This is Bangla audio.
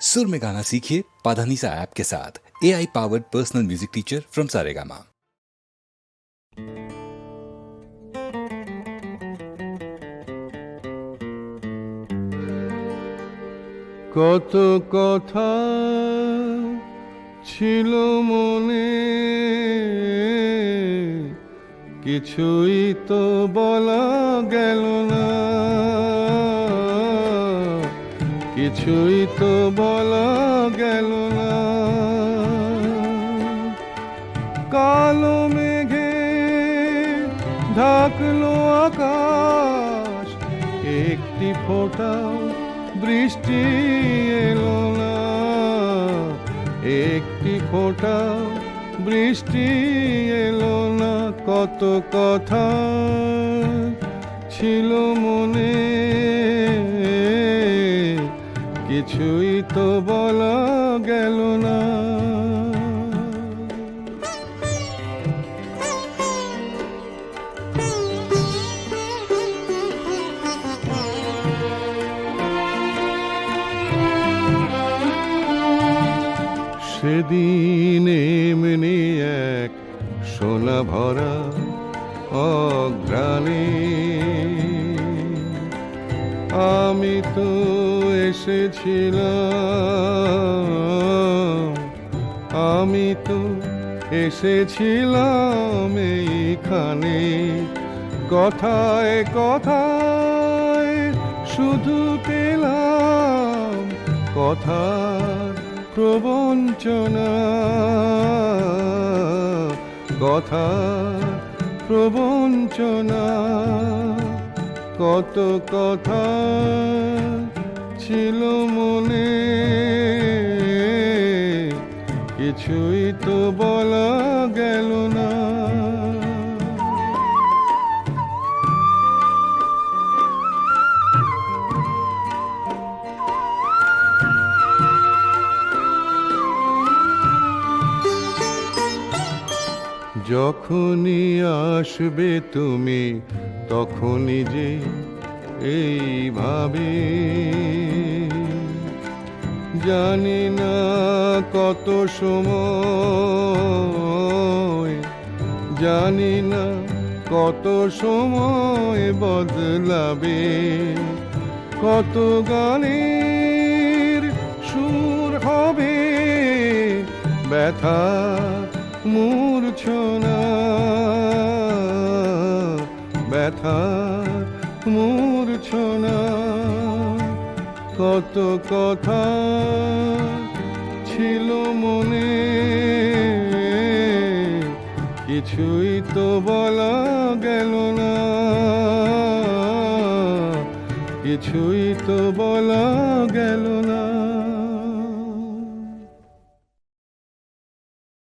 सुर में गाना सीखिए पाधानीसा ऐप के साथ A I powered personal music teacher from Saregama কত কথা ছিল মনে কিছুই তো বলা গেল না কিছুই তো বলা গেল না। কালো মেঘে ঢাকলো আকাশ, একটি ফোঁটাও বৃষ্টি এলো না। একটি ফোঁটাও বৃষ্টি এলো না। কত কথা ছিল মনে কিছুই তো বলা গেল না। সেদিন এমনি এক সোনা ভরা অগ্রাণে আমি তো এসেছিলাম, আমি তো এসেছিলাম এইখানে। কথায় কথায় শুধু পেলাম কথা প্রবঞ্চনা। কথা প্রবঞ্চনা। কত কথা ছিল মনে। কিছুই তো বলা গেল না। যখনই আসবে তুমি, তখনই যে এইভাবে জানি না কত সময়, জানি না কত সময় বদলাবে। কত গানের সুর হবে ব্যথা মূর্ছনা, ব্যথা, মূর্ছনা। কত কথা ছিল মনে, কিছুই তো বলা গেল না। কিছুই তো বলা গেল না।